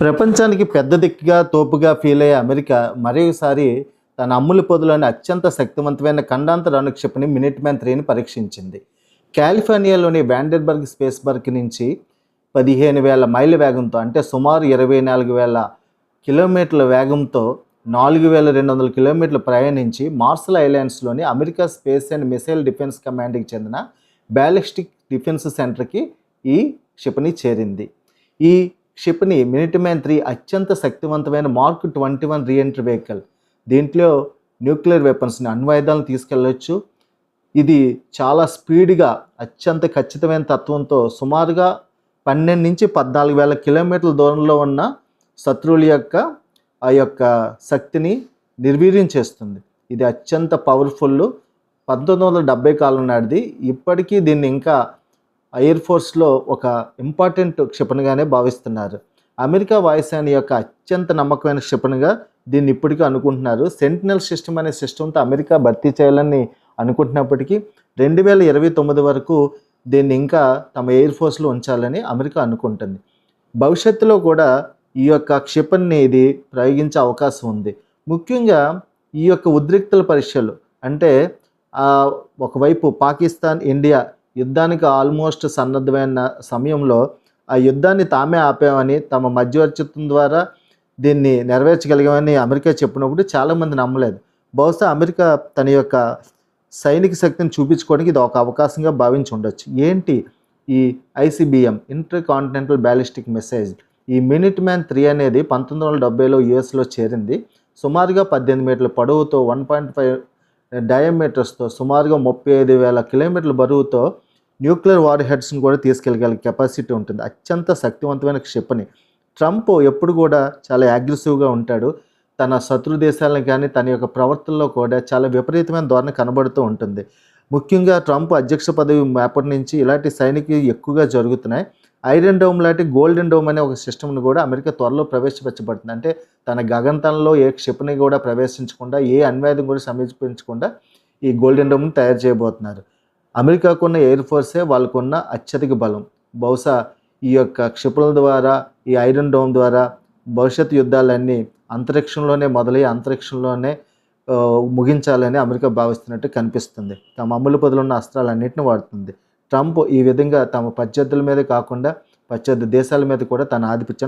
ప్రపంచానికి పెద్ద దిక్కుగా తోపుగా ఫీల్ అయ్యే అమెరికా మరోసారి తన అమ్ముల పొదులోని అత్యంత శక్తివంతమైన ఖండాంతర అణుక్షిపణి మినిట్ మ్యాన్ త్రీని పరీక్షించింది. కాలిఫోర్నియాలోని వ్యాండర్బర్గ్ స్పేస్ బర్గ్ నుంచి పదిహేను వేల మైళ్ళ వేగంతో అంటే సుమారు ఇరవై నాలుగు వేల కిలోమీటర్ల వేగంతో నాలుగు వేల రెండు వందల కిలోమీటర్లు ప్రయాణించి Marshall ఐలాండ్స్లోని America space and missile defence కమాండ్కి చెందిన బ్యాలిస్టిక్ డిఫెన్స్ సెంటర్కి ఈ క్షిపణి చేరింది. ఈ క్షిపణి మినిట్ మ్యాన్ త్రీ అత్యంత శక్తివంతమైన mark twenty one reentry vehicle. దీంట్లో న్యూక్లియర్ వెపన్స్ని అణ్వాయుధాలను తీసుకెళ్ళవచ్చు ఇది చాలా స్పీడ్గా అత్యంత ఖచ్చితమైన తత్వంతో సుమారుగా పన్నెండు నుంచి పద్నాలుగు వేల కిలోమీటర్ల దూరంలో ఉన్న శత్రువుల యొక్క ఆ యొక్క శక్తిని నిర్వీర్యం చేస్తుంది. ఇది అత్యంత పవర్ఫుల్ పంతొమ్మిది వందల డెబ్బై కాలం నాటిది. ఇప్పటికీ దీన్ని ఇంకా ఎయిర్ ఫోర్స్లో ఒక ఇంపార్టెంట్ క్షిపణిగానే భావిస్తున్నారు. అమెరికా వాయుసేన యొక్క అత్యంత నమ్మకమైన క్షిపణిగా దీన్ని ఇప్పటికీ అనుకుంటున్నారు. సెంటినల్ సిస్టమ్ అనే సిస్టమ్తో అమెరికా భర్తీ చేయాలని అనుకుంటున్నప్పటికీ రెండు వేల ఇరవై తొమ్మిది వరకు దీన్ని ఇంకా తమ ఎయిర్ ఫోర్స్లో ఉంచాలని అమెరికా అనుకుంటుంది. భవిష్యత్తులో కూడా ఈ యొక్క క్షిపణిని ఇది ప్రయోగించే అవకాశం ఉంది. ముఖ్యంగా ఈ యొక్క ఉద్రిక్తల పరీక్షలు అంటే ఒకవైపు పాకిస్తాన్ ఇండియా యుద్ధానికి ఆల్మోస్ట్ సన్నద్ధమైన సమయంలో ఆ యుద్ధాన్ని తామే ఆపామని తమ మధ్యవర్తిత్వం ద్వారా దీన్ని నెరవేర్చగలిగామని అమెరికా చెప్పినప్పుడు చాలామంది నమ్మలేదు. బహుశా అమెరికా తన యొక్క సైనిక శక్తిని చూపించుకోవడానికి ఇది ఒక అవకాశంగా భావించి ఉండొచ్చు. ఏంటి? ఈ ICBM intercontinental ballistic message ఈ మినిట్ మ్యాన్ త్రీ అనేది పంతొమ్మిది వందల డెబ్బైలో యుఎస్లో చేరింది. సుమారుగా పద్దెనిమిది మీటర్ల పొడవుతో వన్ పాయింట్ ఫైవ్ డయామీటర్స్తో సుమారుగా ముప్పై ఐదు వేల కిలోమీటర్ల బరువుతో న్యూక్లియర్ వార్ హెడ్స్ని కూడా తీసుకెళ్ళగల కెపాసిటీ ఉంటుంది. అత్యంత శక్తివంతమైన క్షిపణి. ట్రంప్ ఎప్పుడు కూడా చాలా అగ్రెసివ్గా ఉంటాడు. తన శత్రు దేశాలను కానీ తన యొక్క ప్రవర్తనలో కూడా చాలా విపరీతమైన ధోరణి కనబడుతూ ఉంటుంది. ముఖ్యంగా ట్రంప్ అధ్యక్ష పదవి అప్పటి నుంచి ఇలాంటి సైనిక ఎక్కువగా జరుగుతున్నాయి. ఐరన్ డోమ్ లాంటి గోల్డెన్ డోమ్ అనే ఒక సిస్టమ్ను కూడా అమెరికా త్వరలో ప్రవేశపెట్టబడుతుంది. అంటే తన గగంతంలో ఏ క్షిపణి కూడా ప్రవేశించకుండా ఏ అన్వేదం కూడా సమీపించకుండా ఈ గోల్డెన్ డోమ్ను తయారు చేయబోతున్నారు. అమెరికాకున్న ఎయిర్ ఫోర్సే వాళ్ళకున్న అత్యధిక బలం. బహుశా ఈ యొక్క క్షిపణుల ద్వారా ఈ ఐరన్ డోమ్ ద్వారా భవిష్యత్ యుద్ధాలన్నీ అంతరిక్షంలోనే మొదలై అంతరిక్షంలోనే ముగించాలని అమెరికా భావిస్తున్నట్టు కనిపిస్తుంది. తమ అమలు పొదలున్న అస్త్రాలన్నింటిని వాడుతుంది. ట్రంప్ ఈ విధంగా తమ ప్రత్యర్థుల మీద కాకుండా ప్రత్యర్థి దేశాల మీద కూడా తన ఆధిపత్యం